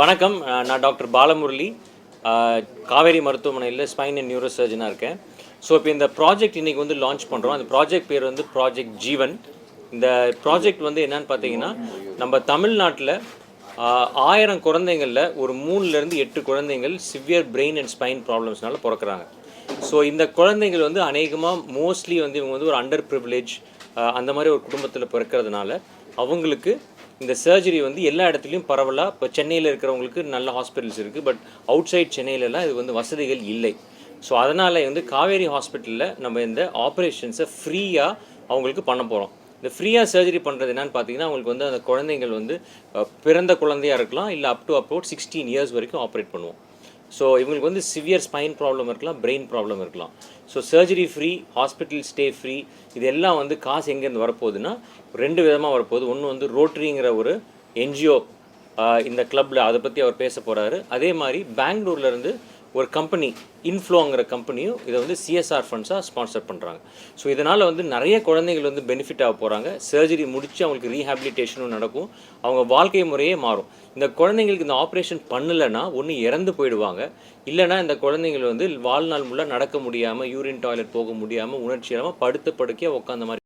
வணக்கம். நான் டாக்டர் பாலமுரளி. காவேரி மருத்துவமனையில் ஸ்பைன் அண்ட் நியூரோ சர்ஜனாக இருக்கேன். ஸோ இப்போ இந்த ப்ராஜெக்ட் இன்றைக்கி வந்து லான்ச் பண்ணுறோம் அந்த ப்ராஜெக்ட் பேர் வந்து ப்ராஜெக்ட் ஜீவன் இந்த ப்ராஜெக்ட் வந்து என்னன்னு பார்த்தீங்கன்னா நம்ம தமிழ்நாட்டில் ஆயிரம் குழந்தைங்களில் ஒரு மூணுலேருந்து எட்டு குழந்தைங்கள் சிவியர் பிரெயின் அண்ட் ஸ்பைன் ப்ராப்ளம்ஸ்னால பிறக்கறாங்க. ஸோ இந்த குழந்தைகள் வந்து அநேகமாக மோஸ்ட்லி வந்து இவங்க வந்து ஒரு அண்டர் ப்ரிவிலேஜ் அந்த மாதிரி ஒரு குடும்பத்தில் பிறக்கிறதுனால அவங்களுக்கு இந்த சர்ஜரி வந்து எல்லா இடத்துலையும் பரவலாக இப்போ சென்னையில் இருக்கிறவங்களுக்கு நல்ல ஹாஸ்பிட்டல்ஸ் இருக்குது பட் அவுட் சைட் சென்னையிலலாம் இது வந்து வசதிகள் இல்லை. ஸோ அதனால் வந்து காவேரி ஹாஸ்பிட்டலில் நம்ம இந்த ஆப்ரேஷன்ஸை ஃப்ரீயாக அவங்களுக்கு பண்ண போகிறோம் இந்த ஃப்ரீயாக சர்ஜரி பண்ணுறது என்னன்னு பார்த்தீங்கன்னா அவங்களுக்கு வந்து அந்த குழந்தைங்கள் வந்து பிறந்த குழந்தையாக இருக்கலாம். இல்லை up to abroad sixteen years வரைக்கும் ஆப்ரேட் பண்ணுவோம். ஸோ இவங்களுக்கு வந்து சிவியர் ஸ்பைன் ப்ராப்ளம் இருக்கலாம் பிரெயின் ப்ராப்ளம் இருக்கலாம். So surgery free hospital stay free இதெல்லாம் வந்து காசு எங்கேருந்து வரப்போகுதுன்னா ரெண்டு விதமாக வரப்போகுது. ஒன்று வந்து ரோட்ரிங்கிற ஒரு என்ஜிஓ இந்த கிளப்பில் அதை பற்றி அவர் பேச போகிறாரு அதே மாதிரி பெங்களூர்லேருந்து ஒரு கம்பெனி இன்ஃப்ளோங்கிற கம்பெனியும் இதை வந்து சிஎஸ்ஆர் ஃபண்ட்ஸாக ஸ்பான்சர் பண்ணுறாங்க ஸோ இதனால் வந்து நிறைய குழந்தைகள் வந்து பெனிஃபிட் ஆக போகிறாங்க சர்ஜரி முடித்து அவங்களுக்கு ரீஹாபிலிட்டேஷனும் நடக்கும். அவங்க வாழ்க்கை முறையே மாறும். இந்த குழந்தைங்களுக்கு இந்த ஆப்ரேஷன் பண்ணலைன்னா ஒன்று இறந்து போயிடுவாங்க. இல்லைன்னா இந்த குழந்தைகள் வந்து வாழ்நாள் முள்ள நடக்க முடியாமல் யூரின் டாய்லெட் போக முடியாமல் உணர்ச்சி இல்லாமல் படுத்த படுக்கையாக உட்காந்த மாதிரி